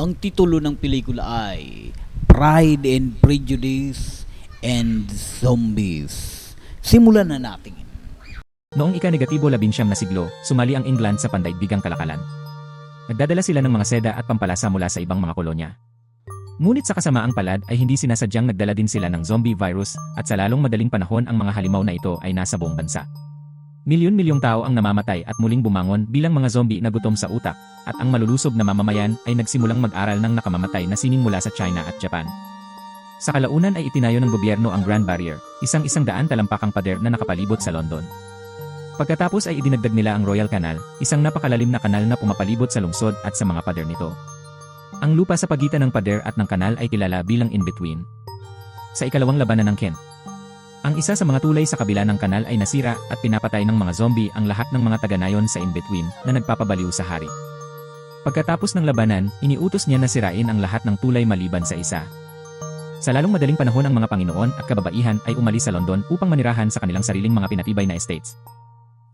Ang titulo ng pelikula ay Pride and Prejudice and Zombies. Simulan na natin. Noong ika-negatibo labinsyam na siglo, sumali ang England sa pandaigdigang kalakalan. Nagdadala sila ng mga seda at pampalasa mula sa ibang mga kolonya. Ngunit sa kasamaang palad ay hindi sinasadyang nagdala din sila ng zombie virus at sa lalong madaling panahon ang mga halimaw na ito ay nasa buong bansa. Milyon-milyong tao ang namamatay at muling bumangon bilang mga zombie na gutom sa utak at ang malulusob na mamamayan ay nagsimulang mag-aral ng nakamamatay na sining mula sa China at Japan. Sa kalaunan ay itinayo ng gobyerno ang Grand Barrier, isang isang daan talampakang pader na nakapalibot sa London. Pagkatapos ay idinagdag nila ang Royal Canal, isang napakalalim na kanal na pumapalibot sa lungsod at sa mga pader nito. Ang lupa sa pagitan ng pader at ng kanal ay kilala bilang in-between. Sa ikalawang labanan ng Kent, ang isa sa mga tulay sa kabila ng kanal ay nasira at pinapatay ng mga zombie ang lahat ng mga taga-nayon sa in-between na nagpapabaliw sa hari. Pagkatapos ng labanan, iniutos niya na sirain ang lahat ng tulay maliban sa isa. Sa lalong madaling panahon ang mga Panginoon at kababaihan ay umalis sa London upang manirahan sa kanilang sariling mga pinatibay na estates.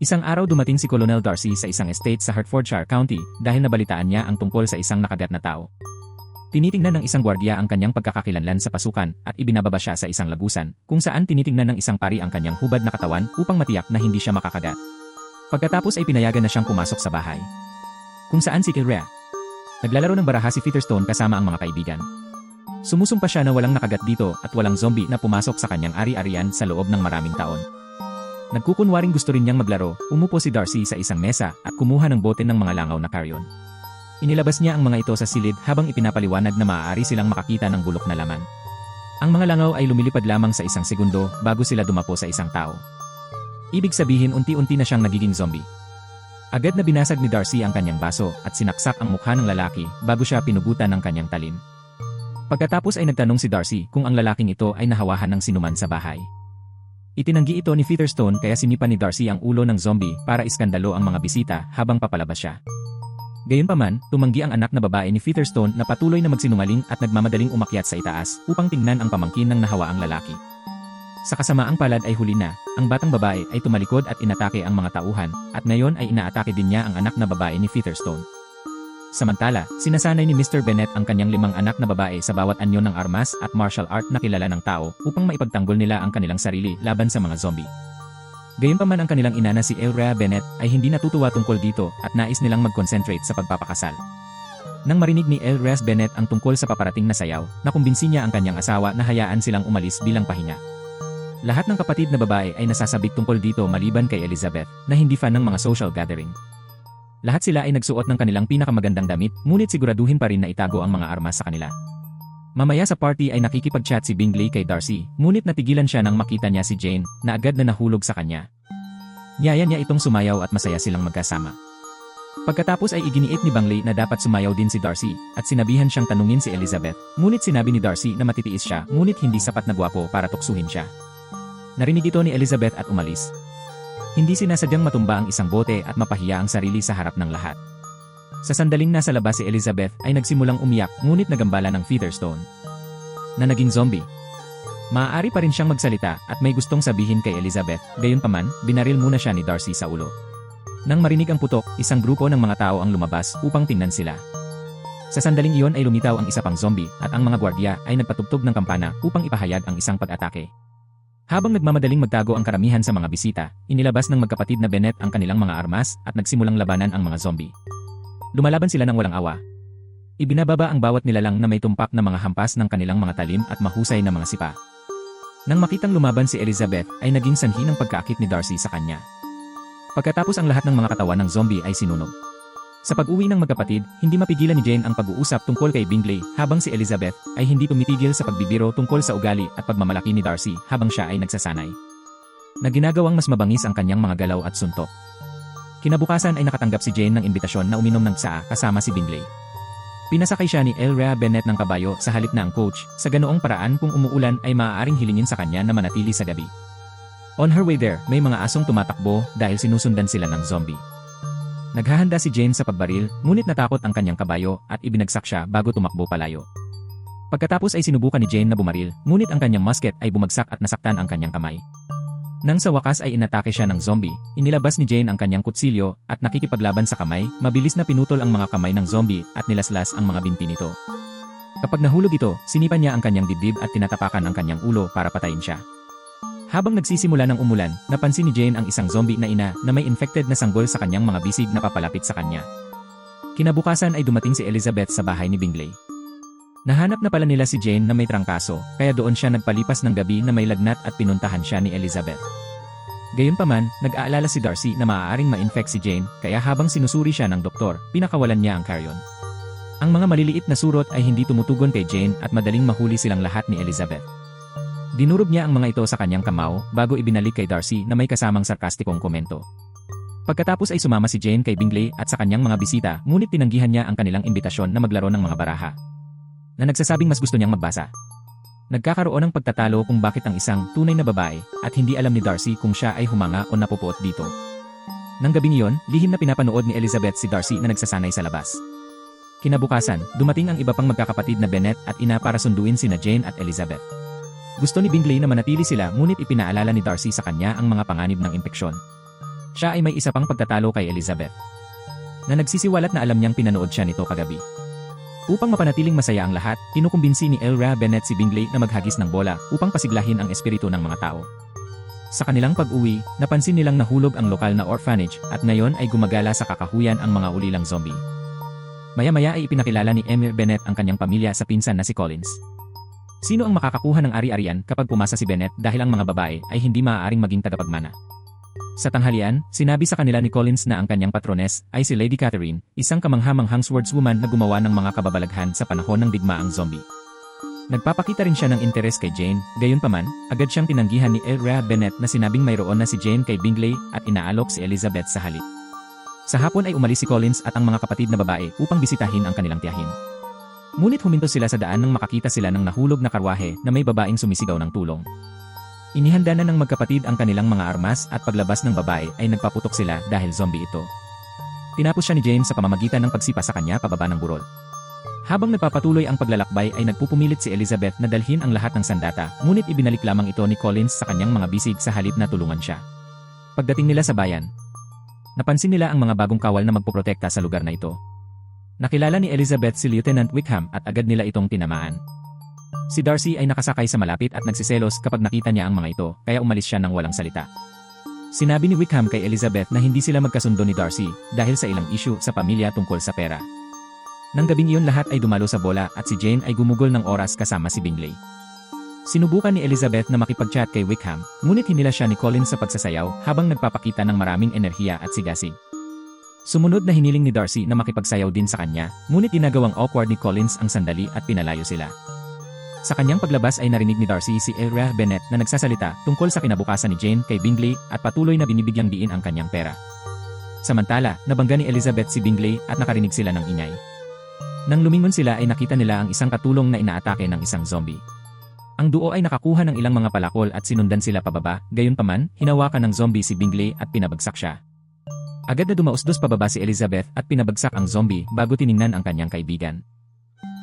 Isang araw dumating si Colonel Darcy sa isang estate sa Hertfordshire County dahil nabalitaan niya ang tungkol sa isang nakagat na tao. Tinitingnan ng isang gwardiya ang kanyang pagkakakilanlan sa pasukan at ibinababa siya sa isang lagusan kung saan tinitingnan ng isang pari ang kanyang hubad na katawan upang matiyak na hindi siya makakagat. Pagkatapos ay pinayagan na siyang pumasok sa bahay. Kung saan si Kilrea. Naglalaro ng baraha si Featherstone kasama ang mga kaibigan. Sumusumpa siya na walang nakagat dito at walang zombie na pumasok sa kanyang ari-arian sa loob ng maraming taon. Nagkukunwaring gusto rin niyang maglaro, umupo si Darcy sa isang mesa at kumuha ng bote ng mga langaw na carrion. Inilabas niya ang mga ito sa silid habang ipinapaliwanag na maaari silang makakita ng bulok na laman. Ang mga langaw ay lumilipad lamang sa isang segundo bago sila dumapo sa isang tao. Ibig sabihin unti-unti na siyang nagiging zombie. Agad na binasag ni Darcy ang kanyang baso at sinaksak ang mukha ng lalaki bago siya pinugutan ng kanyang talim. Pagkatapos ay nagtanong si Darcy kung ang lalaking ito ay nahawahan ng sinuman sa bahay. Itinanggi ito ni Featherstone kaya sinipan ni Darcy ang ulo ng zombie para iskandalo ang mga bisita habang papalabas siya. Gayunpaman, tumanggi ang anak na babae ni Featherstone na patuloy na magsinungaling at nagmamadaling umakyat sa itaas upang tingnan ang pamangkin ng nahawaang lalaki. Sa kasamaang palad ay huli na, ang batang babae ay tumalikod at inatake ang mga tauhan, at ngayon ay inaatake din niya ang anak na babae ni Featherstone. Samantala, sinasanay ni Mr. Bennett ang kanyang limang anak na babae sa bawat anyo ng armas at martial art na kilala ng tao upang maipagtanggol nila ang kanilang sarili laban sa mga zombie. Gayunpaman ang kanilang ina na si Elrea Bennett ay hindi natutuwa tungkol dito at nais nilang mag-concentrate sa pagpapakasal. Nang marinig ni Elrea Bennett ang tungkol sa paparating na sayaw, nakumbinsi niya ang kanyang asawa na hayaan silang umalis bilang pahinga. Lahat ng kapatid na babae ay nasasabik tungkol dito maliban kay Elizabeth, na hindi fan ng mga social gathering. Lahat sila ay nagsuot ng kanilang pinakamagandang damit, ngunit siguraduhin pa rin na itago ang mga armas sa kanila. Mamaya sa party ay nakikipag-chat si Bingley kay Darcy, ngunit natigilan siya nang makita niya si Jane, na agad na nahulog sa kanya. Niyaya niya itong sumayaw at masaya silang magkasama. Pagkatapos ay iginiit ni Bingley na dapat sumayaw din si Darcy, at sinabihan siyang tanungin si Elizabeth, ngunit sinabi ni Darcy na matitiis siya, ngunit hindi sapat na gwapo para tuksuhin siya. Narinig ito ni Elizabeth at umalis. Hindi sinasadyang matumba ang isang bote at mapahiya ang sarili sa harap ng lahat. Sa sandaling nasa labas si Elizabeth ay nagsimulang umiyak ngunit nagambala ng Featherstone. Na naging zombie. Maaari pa rin siyang magsalita at may gustong sabihin kay Elizabeth, gayunpaman, binaril muna siya ni Darcy sa ulo. Nang marinig ang putok, isang grupo ng mga tao ang lumabas upang tingnan sila. Sa sandaling iyon ay lumitaw ang isa pang zombie at ang mga gwardiya ay nagpatugtog ng kampana upang ipahayag ang isang pag-atake. Habang nagmamadaling magtago ang karamihan sa mga bisita, inilabas ng magkapatid na Bennett ang kanilang mga armas at nagsimulang labanan ang mga zombie. Lumalaban sila ng walang awa. Ibinababa ang bawat nilalang na may tumpak na mga hampas ng kanilang mga talim at mahusay na mga sipa. Nang makitang lumaban si Elizabeth ay naging sanhi ng pagkaakit ni Darcy sa kanya. Pagkatapos ang lahat ng mga katawan ng zombie ay sinunog. Sa pag-uwi ng magkapatid, hindi mapigilan ni Jane ang pag-uusap tungkol kay Bingley habang si Elizabeth ay hindi tumitigil sa pagbibiro tungkol sa ugali at pagmamalaki ni Darcy habang siya ay nagsasanay. Na ginagawang mas mabangis ang kanyang mga galaw at suntok. Kinabukasan ay nakatanggap si Jane ng imbitasyon na uminom ng tsaa kasama si Bingley. Pinasakay siya ni Elrea Bennett ng kabayo sa halip na ang coach, sa ganoong paraan kung umuulan ay maaaring hilingin sa kanya na manatili sa gabi. On her way there, may mga asong tumatakbo dahil sinusundan sila ng zombie. Naghahanda si Jane sa pagbaril, ngunit natakot ang kanyang kabayo at ibinagsak siya bago tumakbo palayo. Pagkatapos ay sinubukan ni Jane na bumaril, ngunit ang kanyang musket ay bumagsak at nasaktan ang kanyang kamay. Nang sa wakas ay inatake siya ng zombie, inilabas ni Jane ang kanyang kutsilyo at nakikipaglaban sa kamay, mabilis na pinutol ang mga kamay ng zombie at nilaslas ang mga binti nito. Kapag nahulog ito, sinipan niya ang kanyang dibdib at tinatapakan ang kanyang ulo para patayin siya. Habang nagsisimula ng umulan, napansin ni Jane ang isang zombie na ina na may infected na sanggol sa kanyang mga bisig na papalapit sa kanya. Kinabukasan ay dumating si Elizabeth sa bahay ni Bingley. Nahanap na pala nila si Jane na may trangkaso, kaya doon siya nagpalipas ng gabi na may lagnat at pinuntahan siya ni Elizabeth. Gayunpaman, nag-aalala si Darcy na maaaring ma-infect si Jane, kaya habang sinusuri siya ng doktor, pinakawalan niya ang carrion. Ang mga maliliit na surot ay hindi tumutugon kay Jane at madaling mahuli silang lahat ni Elizabeth. Dinurog niya ang mga ito sa kanyang kamao bago ibinalik kay Darcy na may kasamang sarkastikong komento. Pagkatapos ay sumama si Jane kay Bingley at sa kanyang mga bisita, ngunit tinanggihan niya ang kanilang imbitasyon na maglaro ng mga baraha. Na nagsasabing mas gusto niyang magbasa. Nagkakaroon ng pagtatalo kung bakit ang isang tunay na babae at hindi alam ni Darcy kung siya ay humanga o napupuot dito. Nang gabing iyon, lihim na pinapanood ni Elizabeth si Darcy na nagsasanay sa labas. Kinabukasan, dumating ang iba pang magkakapatid na Bennett at ina para sunduin sina Jane at Elizabeth. Gusto ni Bingley na manatili sila ngunit ipinaalala ni Darcy sa kanya ang mga panganib ng impeksyon. Siya ay may isa pang pagtatalo kay Elizabeth. Na nagsisiwalat na alam niyang pinanood siya nito kagabi. Upang mapanatiling masaya ang lahat, kinukumbinsi ni Elra Bennett si Bingley na maghagis ng bola upang pasiglahin ang espiritu ng mga tao. Sa kanilang pag-uwi, napansin nilang nahulog ang lokal na orphanage at ngayon ay gumagala sa kakahuyan ang mga ulilang zombie. Maya-maya ay ipinakilala ni Emir Bennett ang kanyang pamilya sa pinsan na si Collins. Sino ang makakakuha ng ari-arian kapag pumasa si Bennett dahil ang mga babae ay hindi maaaring maging tagapagmana? Sa tanghalian, sinabi sa kanila ni Collins na ang kanyang patrones ay si Lady Catherine, isang kamangha-manghang swordswoman na gumawa ng mga kababalaghan sa panahon ng digmaang zombie. Nagpapakita rin siya ng interes kay Jane, gayunpaman, agad siyang tinanggihan ni Elra Bennett na sinabing mayroon na si Jane kay Bingley at inaalok si Elizabeth sa halip. Sa hapon ay umalis si Collins at ang mga kapatid na babae upang bisitahin ang kanilang tiyahin. Ngunit huminto sila sa daan nang makakita sila ng nahulog na karwahe na may babaeng sumisigaw ng tulong. Inihanda na ng magkapatid ang kanilang mga armas at paglabas ng babae ay nagpaputok sila dahil zombie ito. Tinapos siya ni James sa pamamagitan ng pagsipa sa kanya pababa ng burol. Habang nagpapatuloy ang paglalakbay ay nagpupumilit si Elizabeth na dalhin ang lahat ng sandata, ngunit ibinalik lamang ito ni Collins sa kanyang mga bisig sa halip na tulungan siya. Pagdating nila sa bayan, napansin nila ang mga bagong kawal na magpoprotekta sa lugar na ito. Nakilala ni Elizabeth si Lieutenant Wickham at agad nila itong tinamaan. Si Darcy ay nakasakay sa malapit at nagsiselos kapag nakita niya ang mga ito, kaya umalis siya ng walang salita. Sinabi ni Wickham kay Elizabeth na hindi sila magkasundo ni Darcy dahil sa ilang issue sa pamilya tungkol sa pera. Nang gabing iyon lahat ay dumalo sa bola at si Jane ay gumugol ng oras kasama si Bingley. Sinubukan ni Elizabeth na makipag-chat kay Wickham, ngunit hinila siya ni Colin sa pagsasayaw habang nagpapakita ng maraming enerhiya at sigasig. Sumunod na hiniling ni Darcy na makipagsayaw din sa kanya, ngunit ginagawang awkward ni Collins ang sandali at pinalayo sila. Sa kanyang paglabas ay narinig ni Darcy si Elra Bennett na nagsasalita tungkol sa kinabukasan ni Jane kay Bingley at patuloy na binibigyang diin ang kanyang pera. Samantala, nabangga ni Elizabeth si Bingley at nakarinig sila ng ingay. Nang lumingon sila ay nakita nila ang isang katulong na inaatake ng isang zombie. Ang duo ay nakakuha ng ilang mga palakol at sinundan sila pababa, gayunpaman, hinawakan ng zombie si Bingley at pinabagsak siya. Agad na dumausdos pababa si Elizabeth at pinabagsak ang zombie bago tiningnan ang kanyang kaibigan.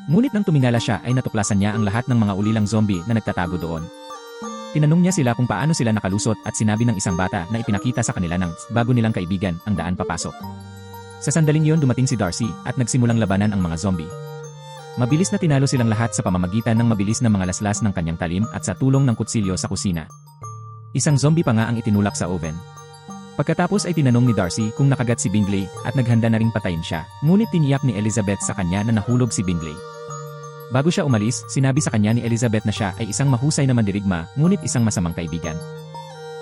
Ngunit nang tumingala siya ay natuklasan niya ang lahat ng mga ulilang zombie na nagtatago doon. Tinanong niya sila kung paano sila nakalusot at sinabi ng isang bata na ipinakita sa kanila ng bago nilang kaibigan ang daan papasok. Sa sandaling iyon dumating si Darcy at nagsimulang labanan ang mga zombie. Mabilis na tinalo silang lahat sa pamamagitan ng mabilis na mga laslas ng kanyang talim at sa tulong ng kutsilyo sa kusina. Isang zombie pa nga ang itinulak sa oven. Pagkatapos ay tinanong ni Darcy kung nakagat si Bingley at naghanda na ring patayin siya, ngunit tiniyak ni Elizabeth sa kanya na nahulog si Bingley. Bago siya umalis, sinabi sa kanya ni Elizabeth na siya ay isang mahusay na mandirigma, ngunit isang masamang kaibigan.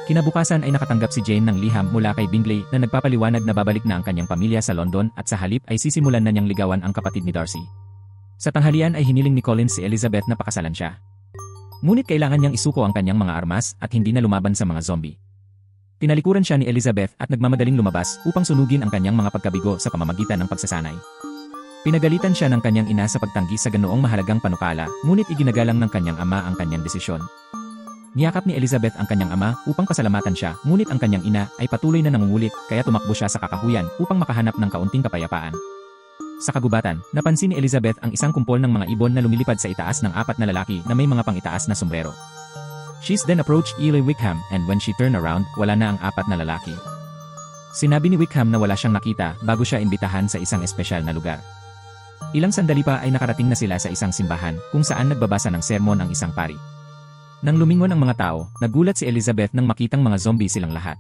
Kinabukasan ay nakatanggap si Jane ng liham mula kay Bingley na nagpapaliwanag na babalik na ang kanyang pamilya sa London at sa halip ay sisimulan na niyang ligawan ang kapatid ni Darcy. Sa tanghalian ay hiniling ni Collins si Elizabeth na pakasalan siya. Ngunit kailangan niyang isuko ang kanyang mga armas at hindi na lumaban sa mga zombie. Tinalikuran siya ni Elizabeth at nagmamadaling lumabas upang sunugin ang kanyang mga pagkabigo sa pamamagitan ng pagsasanay. Pinagalitan siya ng kanyang ina sa pagtanggi sa ganoong mahalagang panukala, ngunit iginagalang ng kanyang ama ang kanyang desisyon. Niyakap ni Elizabeth ang kanyang ama upang pasalamatan siya, ngunit ang kanyang ina ay patuloy na nangungulit kaya tumakbo siya sa kakahuyan upang makahanap ng kaunting kapayapaan. Sa kagubatan, napansin ni Elizabeth ang isang kumpol ng mga ibon na lumilipad sa itaas ng apat na lalaki na may mga pangitaas na sombrero. She's then approached Eli Wickham and when she turned around, wala na ang apat na lalaki. Sinabi ni Wickham na wala siyang nakita bago siya imbitahan sa isang espesyal na lugar. Ilang sandali pa ay nakarating na sila sa isang simbahan kung saan nagbabasa ng sermon ang isang pari. Nang lumingon ang mga tao, nagulat si Elizabeth nang makitang mga zombie silang lahat.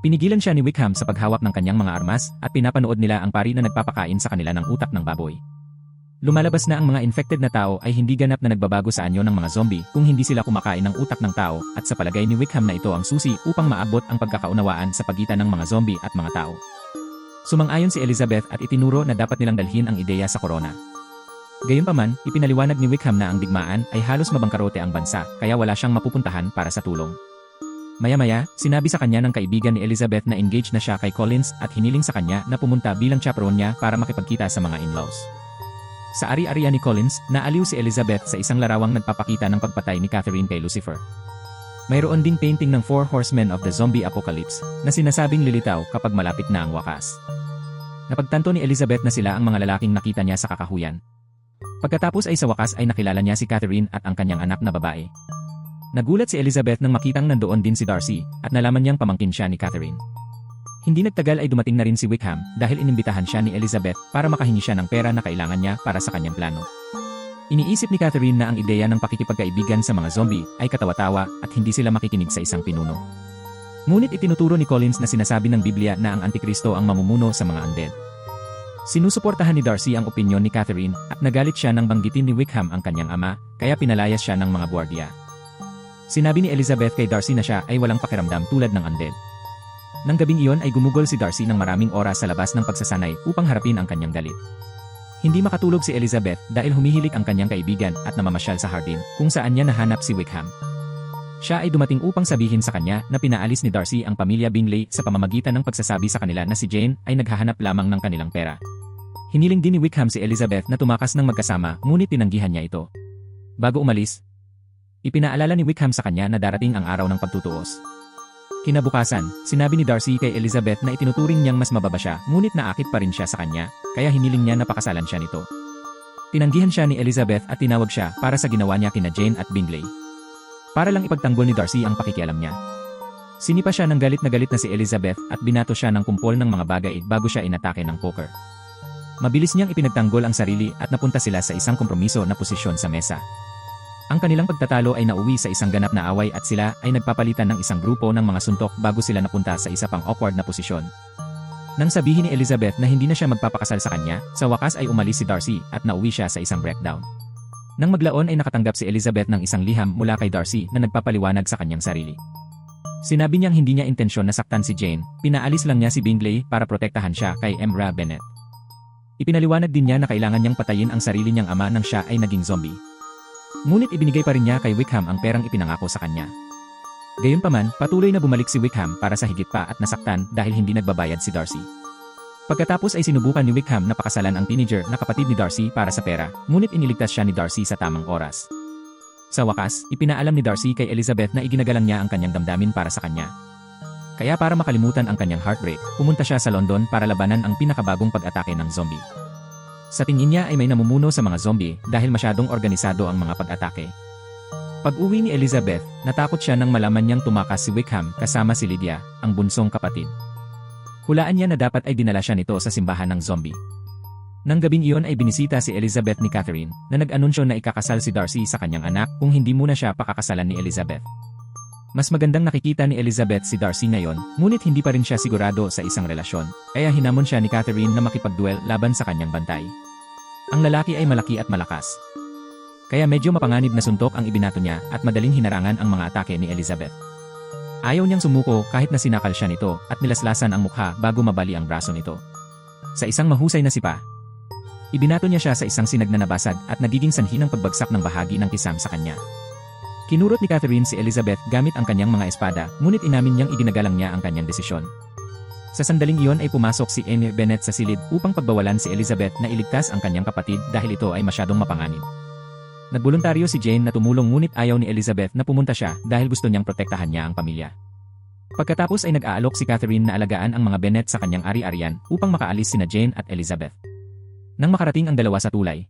Pinigilan siya ni Wickham sa paghawak ng kanyang mga armas at pinapanood nila ang pari na nagpapakain sa kanila ng utak ng baboy. Lumalabas na ang mga infected na tao ay hindi ganap na nagbabago sa anyo ng mga zombie kung hindi sila kumakain ng utak ng tao at sa palagay ni Wickham na ito ang susi upang maabot ang pagkakaunawaan sa pagitan ng mga zombie at mga tao. Sumang-ayon si Elizabeth at itinuro na dapat nilang dalhin ang ideya sa corona. Gayunpaman, ipinaliwanag ni Wickham na ang digmaan ay halos mabangkarote ang bansa kaya wala siyang mapupuntahan para sa tulong. Maya-maya, sinabi sa kanya ng kaibigan ni Elizabeth na engaged na siya kay Collins at hiniling sa kanya na pumunta bilang chaperone niya para makipagkita sa mga in-laws. Sa ari-arian ni Collins, naaliw si Elizabeth sa isang larawang nagpapakita ng pagpatay ni Catherine kay Lucifer. Mayroon ding painting ng Four Horsemen of the Zombie Apocalypse na sinasabing lilitaw kapag malapit na ang wakas. Napagtanto ni Elizabeth na sila ang mga lalaking nakita niya sa kakahuyan. Pagkatapos ay sa wakas ay nakilala niya si Catherine at ang kanyang anak na babae. Nagulat si Elizabeth nang makitang nandoon din si Darcy at nalaman niyang pamangkin siya ni Catherine. Hindi nagtagal ay dumating na rin si Wickham dahil inimbitahan siya ni Elizabeth para makahingi siya ng pera na kailangan niya para sa kanyang plano. Iniisip ni Catherine na ang ideya ng pakikipagkaibigan sa mga zombie ay katawa-tawa at hindi sila makikinig sa isang pinuno. Ngunit itinuturo ni Collins na sinasabi ng Biblia na ang Antikristo ang mamumuno sa mga undead. Sinusuportahan ni Darcy ang opinyon ni Catherine at nagalit siya nang banggitin ni Wickham ang kanyang ama, kaya pinalayas siya ng mga buwardiya. Sinabi ni Elizabeth kay Darcy na siya ay walang pakiramdam tulad ng undead. Nang gabing iyon ay gumugol si Darcy ng maraming oras sa labas ng pagsasanay upang harapin ang kanyang galit. Hindi makatulog si Elizabeth dahil humihilik ang kanyang kaibigan at namamasyal sa hardin kung saan niya nahanap si Wickham. Siya ay dumating upang sabihin sa kanya na pinaalis ni Darcy ang pamilya Bingley sa pamamagitan ng pagsasabi sa kanila na si Jane ay naghahanap lamang ng kanilang pera. Hiniling din ni Wickham si Elizabeth na tumakas ng magkasama ngunit tinanggihan niya ito. Bago umalis, ipinaalala ni Wickham sa kanya na darating ang araw ng pagtutuos. Kinabukasan, sinabi ni Darcy kay Elizabeth na itinuturing niyang mas mababa siya ngunit naakit pa rin siya sa kanya, kaya hiniling niya na pakasalan siya nito. Tinanggihan siya ni Elizabeth at tinawag siya para sa ginawa niya kina Jane at Bingley. Para lang ipagtanggol ni Darcy ang pakikialam niya. Sinipa siya ng galit na galit na si Elizabeth at binato siya ng kumpol ng mga bagay bago siya inatake ng poker. Mabilis niyang ipinagtanggol ang sarili at napunta sila sa isang kompromiso na posisyon sa mesa. Ang kanilang pagtatalo ay nauwi sa isang ganap na away at sila ay nagpapalitan ng isang grupo ng mga suntok bago sila napunta sa isa pang awkward na posisyon. Nang sabihin ni Elizabeth na hindi na siya magpapakasal sa kanya, sa wakas ay umalis si Darcy at nauwi siya sa isang breakdown. Nang maglaon ay nakatanggap si Elizabeth ng isang liham mula kay Darcy na nagpapaliwanag sa kanyang sarili. Sinabi niyang hindi niya intensyon na saktan si Jane, pinaalis lang niya si Bingley para protektahan siya kay Emra Bennett. Ipinaliwanag din niya na kailangan niyang patayin ang sarili niyang ama nang siya ay naging zombie. Ngunit ibinigay pa rin niya kay Wickham ang perang ipinangako sa kanya. Gayunpaman, patuloy na bumalik si Wickham para sa higit pa at nasaktan dahil hindi nagbabayad si Darcy. Pagkatapos ay sinubukan ni Wickham na pakasalan ang teenager na kapatid ni Darcy para sa pera, ngunit iniligtas siya ni Darcy sa tamang oras. Sa wakas, ipinaalam ni Darcy kay Elizabeth na iginagalang niya ang kanyang damdamin para sa kanya. Kaya para makalimutan ang kanyang heartbreak, pumunta siya sa London para labanan ang pinakabagong pag-atake ng zombie. Sa tingin niya ay may namumuno sa mga zombie dahil masyadong organisado ang mga pag-atake. Pag-uwi ni Elizabeth, natakot siya nang malaman niyang tumakas si Wickham kasama si Lydia, ang bunsong kapatid. Hulaan niya na dapat ay dinala siya nito sa simbahan ng zombie. Nang gabing iyon ay binisita si Elizabeth ni Catherine na nag-anunsyo na ikakasal si Darcy sa kanyang anak kung hindi muna siya pakakasalan ni Elizabeth. Mas magandang nakikita ni Elizabeth si Darcy ngayon, ngunit hindi pa rin siya sigurado sa isang relasyon, kaya hinamon siya ni Catherine na makipagduel laban sa kanyang bantay. Ang lalaki ay malaki at malakas. Kaya medyo mapanganib na suntok ang ibinato niya at madaling hinarangan ang mga atake ni Elizabeth. Ayaw niyang sumuko kahit na sinakal siya nito at nilaslasan ang mukha bago mabali ang braso nito. Sa isang mahusay na sipa, ibinato niya siya sa isang sinag na nabasag at nagiging sanhi ng pagbagsak ng bahagi ng kisam sa kanya. Kinurot ni Catherine si Elizabeth gamit ang kanyang mga espada, ngunit inamin niyang iginagalang niya ang kanyang desisyon. Sa sandaling iyon ay pumasok si Emir Bennett sa silid upang pagbawalan si Elizabeth na iligtas ang kanyang kapatid dahil ito ay masyadong mapanganib. Nagboluntaryo si Jane na tumulong ngunit ayaw ni Elizabeth na pumunta siya dahil gusto niyang protektahan niya ang pamilya. Pagkatapos ay nag-aalok si Catherine na alagaan ang mga Bennett sa kanyang ari-arian upang makaalis sina Jane at Elizabeth. Nang makarating ang dalawa sa tulay,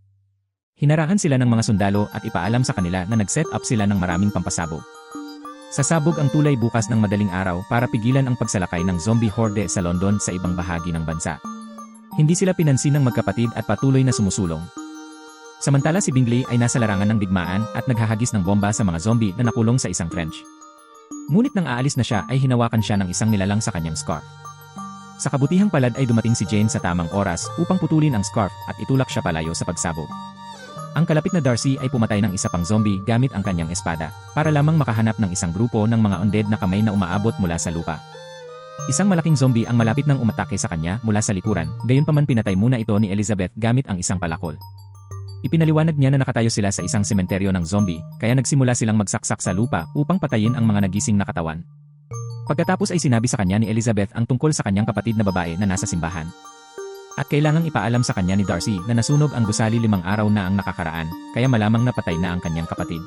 hinarahan sila ng mga sundalo at ipaalam sa kanila na nag-set up sila ng maraming pampasabog. Sasabog ang tulay bukas ng madaling araw para pigilan ang pagsalakay ng zombie horde sa London sa ibang bahagi ng bansa. Hindi sila pinansin ng magkapatid at patuloy na sumusulong. Samantala si Bingley ay nasa larangan ng digmaan at naghahagis ng bomba sa mga zombie na nakulong sa isang trench. Ngunit nang aalis na siya ay hinawakan siya ng isang nilalang sa kanyang scarf. Sa kabutihang palad ay dumating si Jane sa tamang oras upang putulin ang scarf at itulak siya palayo sa pagsabog. Ang kalapit na Darcy ay pumatay ng isa pang zombie gamit ang kanyang espada, para lamang makahanap ng isang grupo ng mga undead na kamay na umaabot mula sa lupa. Isang malaking zombie ang malapit nang umatake sa kanya mula sa likuran, gayunpaman pinatay muna ito ni Elizabeth gamit ang isang palakol. Ipinaliwanag niya na nakatayo sila sa isang sementeryo ng zombie, kaya nagsimula silang magsaksak sa lupa upang patayin ang mga nagising na katawan. Pagkatapos ay sinabi sa kanya ni Elizabeth ang tungkol sa kanyang kapatid na babae na nasa simbahan. At kailangang ipaalam sa kanya ni Darcy na nasunog ang gusali limang araw na ang nakakaraan, kaya malamang napatay na ang kanyang kapatid.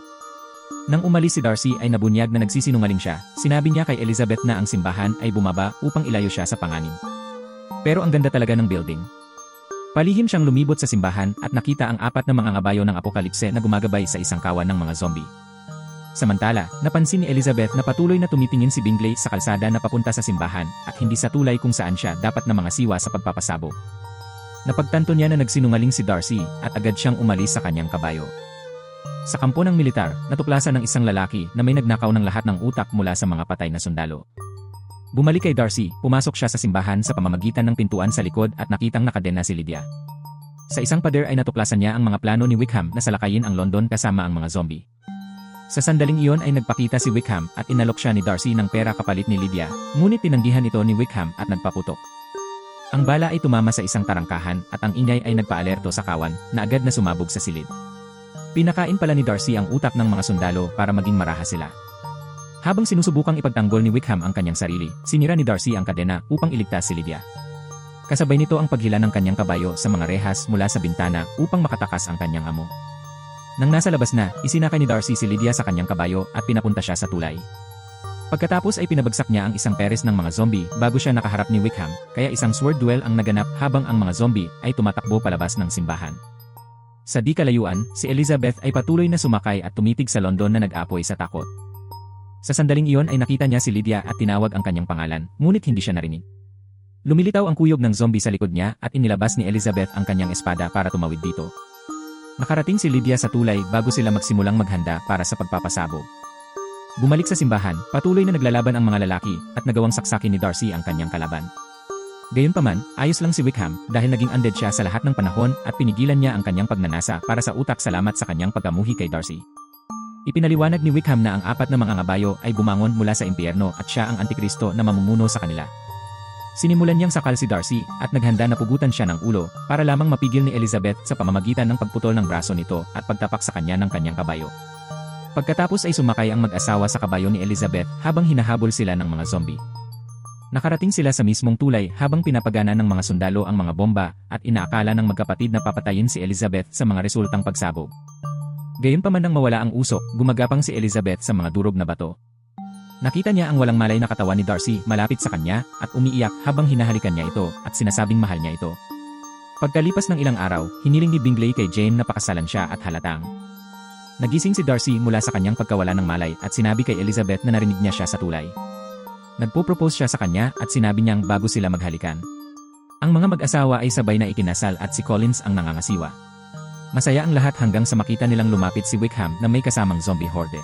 Nang umalis si Darcy ay nabunyag na nagsisinungaling siya, sinabi niya kay Elizabeth na ang simbahan ay bumaba upang ilayo siya sa panganib. Pero ang ganda talaga ng building. Palihim siyang lumibot sa simbahan at nakita ang apat na mga ngabayo ng apokalipse na gumagabay sa isang kawan ng mga zombie. Samantala, napansin ni Elizabeth na patuloy na tumitingin si Bingley sa kalsada na papunta sa simbahan at hindi sa tulay kung saan siya dapat na mga siwa sa pagpapasabog. Napagtanto niya na nagsinungaling si Darcy at agad siyang umalis sa kanyang kabayo. Sa kampo ng militar, natuklasan ng isang lalaki na may nagnakaw ng lahat ng utak mula sa mga patay na sundalo. Bumalik kay Darcy, pumasok siya sa simbahan sa pamamagitan ng pintuan sa likod at nakitang nakadena si Lydia. Sa isang pader ay natuklasan niya ang mga plano ni Wickham na salakayin ang London kasama ang mga zombie. Sa sandaling iyon ay nagpakita si Wickham at inalok siya ni Darcy ng pera kapalit ni Lydia, ngunit tinanggihan ito ni Wickham at nagpaputok. Ang bala ay tumama sa isang tarangkahan at ang ingay ay nagpaalerto sa kawan na agad na sumabog sa silid. Pinakain pala ni Darcy ang utak ng mga sundalo para maging maraha sila. Habang sinusubukang ipagtanggol ni Wickham ang kanyang sarili, sinira ni Darcy ang kadena upang iligtas si Lydia. Kasabay nito ang paghila ng kanyang kabayo sa mga rehas mula sa bintana upang makatakas ang kanyang amo. Nang nasa labas na, isinakay ni Darcy si Lydia sa kanyang kabayo at pinapunta siya sa tulay. Pagkatapos ay pinabagsak niya ang isang peres ng mga zombie bago siya nakaharap ni Wickham, kaya isang sword duel ang naganap habang ang mga zombie ay tumatakbo palabas ng simbahan. Sa di kalayuan, si Elizabeth ay patuloy na sumakay at tumitig sa London na nag-apoy sa takot. Sa sandaling iyon ay nakita niya si Lydia at tinawag ang kanyang pangalan, ngunit hindi siya narinig. Lumilitaw ang kuyog ng zombie sa likod niya at inilabas ni Elizabeth ang kanyang espada para tumawid dito. Nakarating si Lydia sa tulay bago sila magsimulang maghanda para sa pagpapasabog. Bumalik sa simbahan, patuloy na naglalaban ang mga lalaki at nagawang saksakin ni Darcy ang kanyang kalaban. Gayunpaman, ayos lang si Wickham dahil naging undead siya sa lahat ng panahon at pinigilan niya ang kanyang pagnanasa para sa utak salamat sa kanyang pagkamuhi kay Darcy. Ipinaliwanag ni Wickham na ang apat na mga ngabayo ay bumangon mula sa impyerno at siya ang antikristo na mamumuno sa kanila. Sinimulan niyang sakal si Darcy at naghanda na pugutan siya ng ulo para lamang mapigil ni Elizabeth sa pamamagitan ng pagputol ng braso nito at pagtapak sa kanya ng kanyang kabayo. Pagkatapos ay sumakay ang mag-asawa sa kabayo ni Elizabeth habang hinahabol sila ng mga zombie. Nakarating sila sa mismong tulay habang pinapagana ng mga sundalo ang mga bomba at inaakala ng magkapatid na papatayin si Elizabeth sa mga resultang pagsabog. Gayunpaman nang mawala ang usok, gumagapang si Elizabeth sa mga durog na bato. Nakita niya ang walang malay na katawan ni Darcy malapit sa kanya at umiiyak habang hinahalikan niya ito at sinasabing mahal niya ito. Pagkalipas ng ilang araw, hiniling ni Bingley kay Jane na pakasalan siya at halatang. Nagising si Darcy mula sa kanyang pagkawala ng malay at sinabi kay Elizabeth na narinig niya siya sa tulay. Nagpo-propose siya sa kanya at sinabi niyang bago sila maghalikan. Ang mga mag-asawa ay sabay na ikinasal at si Collins ang nangangasiwa. Masaya ang lahat hanggang sa makita nilang lumapit si Wickham na may kasamang zombie horde.